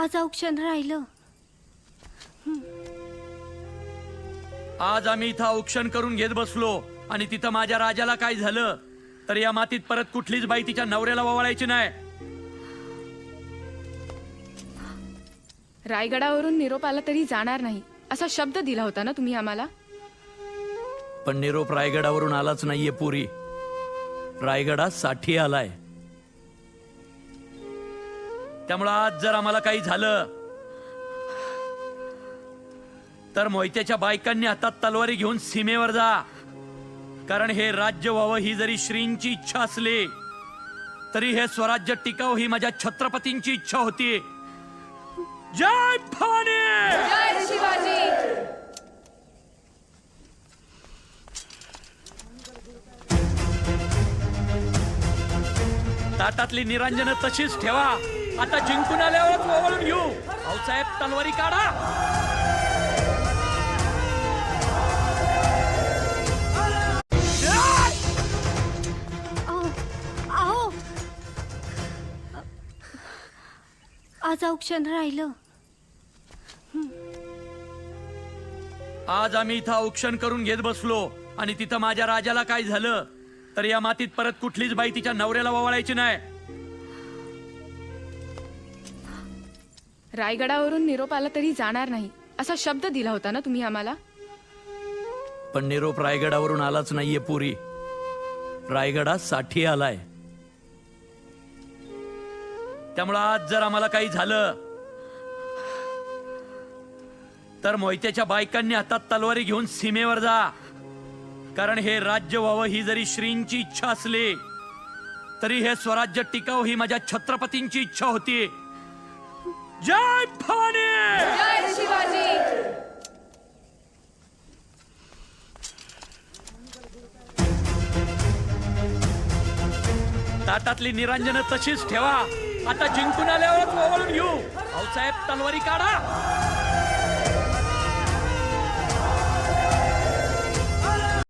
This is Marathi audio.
आज औक्षण राहिलं. आज आम्ही इथं औक्षण करून घेत बसलो आणि तिथं माझ्या राजाला काय झालं तर या मातीत परत कुठलीच बाई तिच्या नवऱ्याला ववाळायची नाही. रायगडावरून निरोप आला तरी जाणार नाही असा शब्द दिला होता ना तुम्ही आम्हाला? पण निरोप रायगडावरून आलाच नाहीये पुरी. रायगडात साठी आलाय. त्यामुळं आज जर आम्हाला काही झालं तर मोहित्याच्या बायकांनी हातात तलवारी घेऊन सीमेवर जा. कारण हे राज्य व्हावं ही जरी श्रींची इच्छा असली तरी हे स्वराज्य टिकाव ही माझ्या छत्रपतींची इच्छा होती. जय भवानी जय शिवाजी! ताटातली निरांजन तशीच ठेवा. आता जिंकून आल्यावरच ओवळून घेऊ. भाऊसाहेब तलवारी काढा. अहो आज औक्षण राहिलं. आज आम्ही इथं औक्षण करून घेत बसलो आणि तिथं माझ्या राजाला काय झालं? तर या मातीत परत कुठलीच बाई तिच्या नवऱ्याला ववाळायची नाही. रायगडावरून निरोप आला तरी जाणार नाही. असा शब्द दिला होता ना तुम्ही आम्हाला? पण निरोप रायगडावरून आलाच नाहीये पुरी. रायगडात साठी आलाय. त्यामुळं आज जर आम्हाला काही झालं तर मोहित्याच्या बायकांनी हातात तलवारी घेऊन सीमेवर जा. कारण हे राज्य व्हावं ही जरी श्रींची इच्छा असली तरी हे स्वराज्य टिकावं ही माझ्या छत्रपतींची इच्छा होती. जय भवानी! जय शिवाजी! ताटातली निरांजन तशीच ठेवा. आता जिंकून आल्यावरच ओवळून घेऊ. भाऊसाहेब तलवारी काढा.